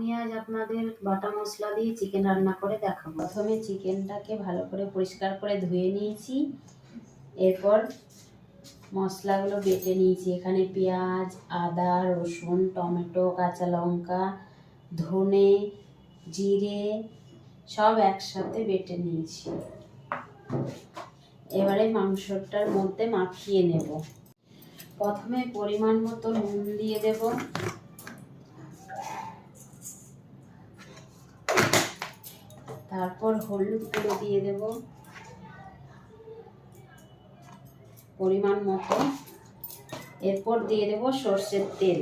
আমি আজ আপনাদের বাটা মশলা দিয়ে চিকেন রান্না করে দেখাবো। প্রথমে চিকেনটাকে ভালো করে পরিষ্কার করে ধুয়ে নিয়েছি। এরপর মশলাগুলো বেটে নিয়েছি। এখানে পেঁয়াজ, আদা, রসুন, টমেটো, কাঁচা লঙ্কা, ধনে, জিরে সব একসাথে বেটে নিয়েছি। এবারে মাংসটার মধ্যে মাখিয়ে নেব। প্রথমে পরিমাণ মতো নুন দিয়ে দেব। তারপর হলুদ গুঁড়ো দিয়ে দেব। পরিমাণ মতো। এরপর দিয়ে দেব সর্ষের তেল।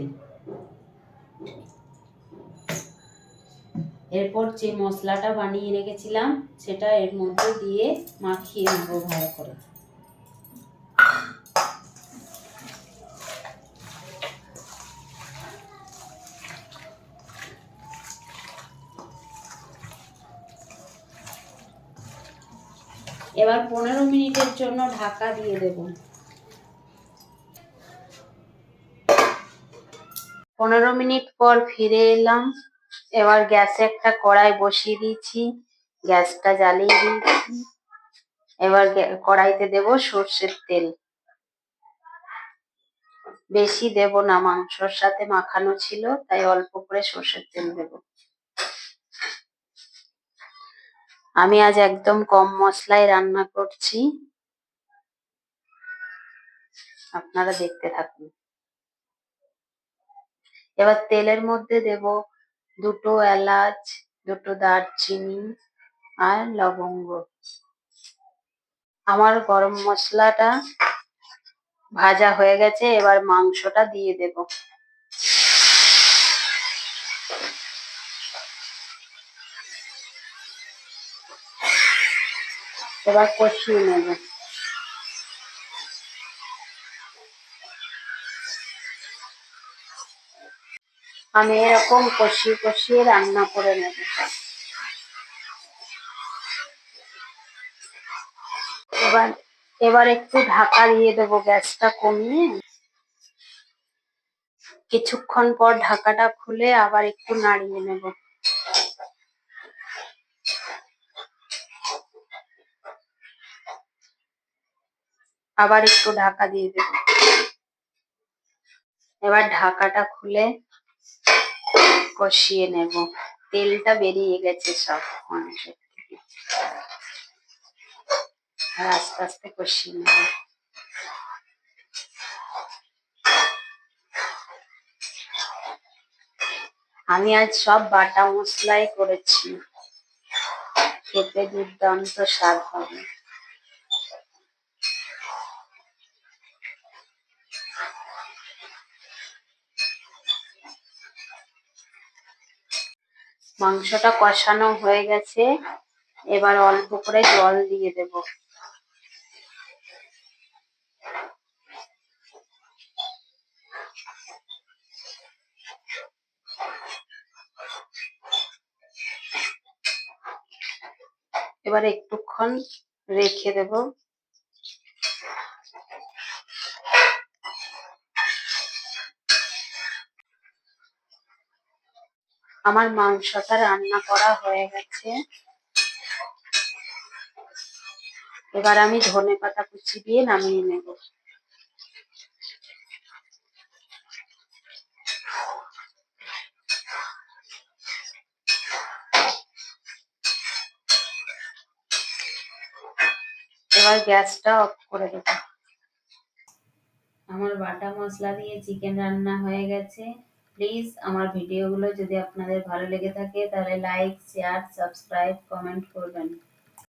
এরপর যে মশলাটা বানিয়ে রেখেছিলাম, সেটা এর মধ্যে দিয়ে মাখিয়ে নেব ভালো করে। এবার পনেরো মিনিটের জন্য ঢাকা দিয়ে দেব। পনেরো মিনিট পর ফিরে এলাম। এবার গ্যাসে একটা কড়াই বসিয়ে দিয়েছি। গ্যাসটা জ্বালিয়ে দিয়েছি। এবার কড়াইতে দেব সর্ষের তেল। বেশি দেব না, মাংসর সাথে মাখানো ছিল, তাই অল্প করে সর্ষের তেল দেব। আমি আজ একদম কম মশলায় রান্না করছি। আপনারা দেখতে থাকুন। এবার তেলের মধ্যে দেব দুটো এলাচ, দুটো দারচিনি আর লবঙ্গ। আমার গরম মশলাটা ভাজা হয়ে গেছে, এবার মাংসটা দিয়ে দেব। এবার কষিয়ে নেব। আমি এরকম কষিয়ে কষিয়ে রান্না করে নেব। এবার এবার একটু ঢাকা দিয়ে দেবো গ্যাসটা কমিয়ে। কিছুক্ষণ পর ঢাকাটা খুলে আবার একটু নাড়িয়ে নেব। আবার একটু ঢাকা দিয়ে দেব। এবার ঢাকাটা খুলে কষিয়ে নেব। তেলটা বেরিয়ে গেছে সব মাংসের থেকে। আর আস্তে আস্তে কষিয়ে নেব। আমি আজ সব বাটা মশলাই করেছি। খেতে দুর্দান্ত স্বাদ হবে। মাংসটা কষানো হয়ে গেছে। এবার অল্প করে জল দিয়ে দেব। এবার একটুক্ষণ রেখে দেব। আমার মাংসটা রান্না করা হয়ে গেছে। এবার আমি ধনে পাতা কুচি দিয়ে নামিয়ে নেব। এবার গ্যাসটা অফ করে দেব। আমার বাটা মশলা দিয়ে চিকেন রান্না হয়ে গেছে। প্লিজ আমার ভিডিওগুলো যদি আপনাদের ভালো লেগে থাকে তাহলে লাইক শেয়ার সাবস্ক্রাইব কমেন্ট করবেন।